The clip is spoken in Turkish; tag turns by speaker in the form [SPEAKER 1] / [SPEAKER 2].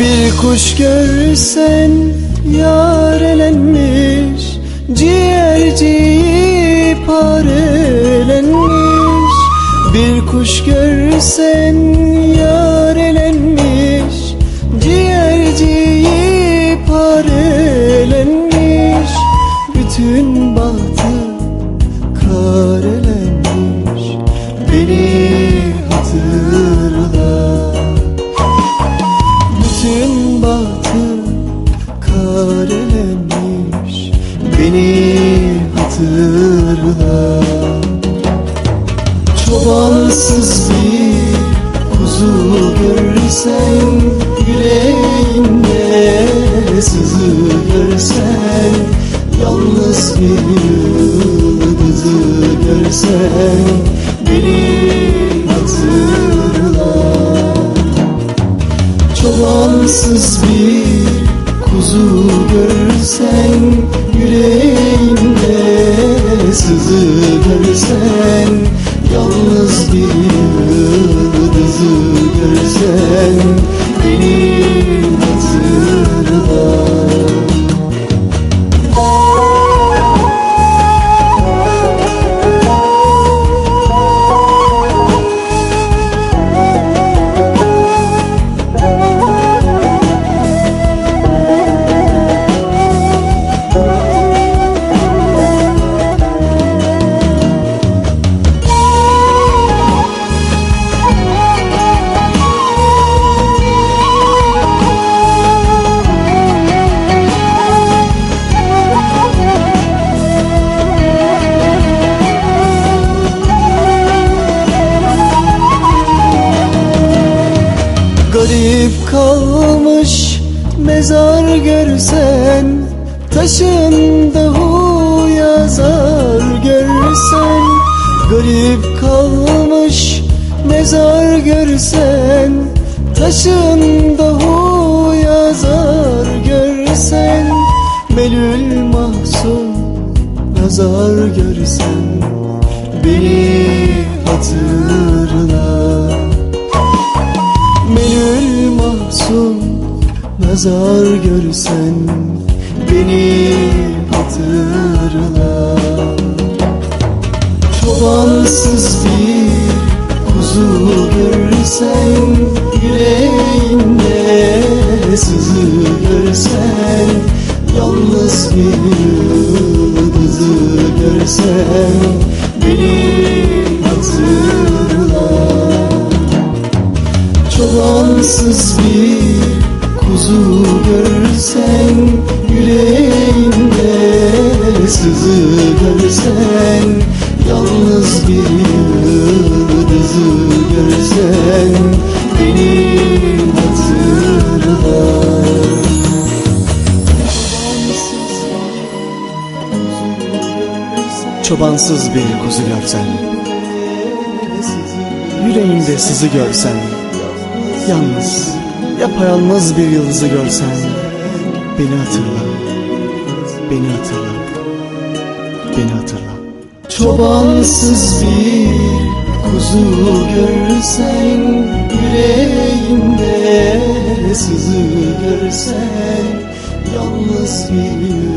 [SPEAKER 1] Bir kuş görsen yarelenmiş Ciğerciği parelenmiş Bir kuş görsen yarelenmiş Ciğerciği hatırla Çobansız bir kuzu görsen Yüreğinde sızı görsen Yalnız bir yıldızı görsen Beni hatırla. Çobansız bir kuzu görsen Yüreğinde sızı görsen Yalnız bir yıldızı görsen Beni görsen Taşında hu yazar görsen Garip kalmış mezar görsen Taşında hu yazar görsen Melül mahzun nazar görsen Beni hatırla. Melül mahzun nazar görsen Beni hatırla. Çobansız bir kuzu görsen Yüreğinde sızı görsen Yalnız bir yıldızı görsen Beni hatırla. Çobansız bir kuzu görsen Yüreğinde sızı görsen Yalnız bir yıldızı görsen Beni hatırla.
[SPEAKER 2] Çobansız bir kuzu görsen Yüreğinde sızı görsen Yalnız Yapayalnız bir yıldızı görsen Beni hatırla Beni hatırla Beni hatırla.
[SPEAKER 1] Çobansız bir kuzu görsen Yüreğinde sızı görsen Yalnız bir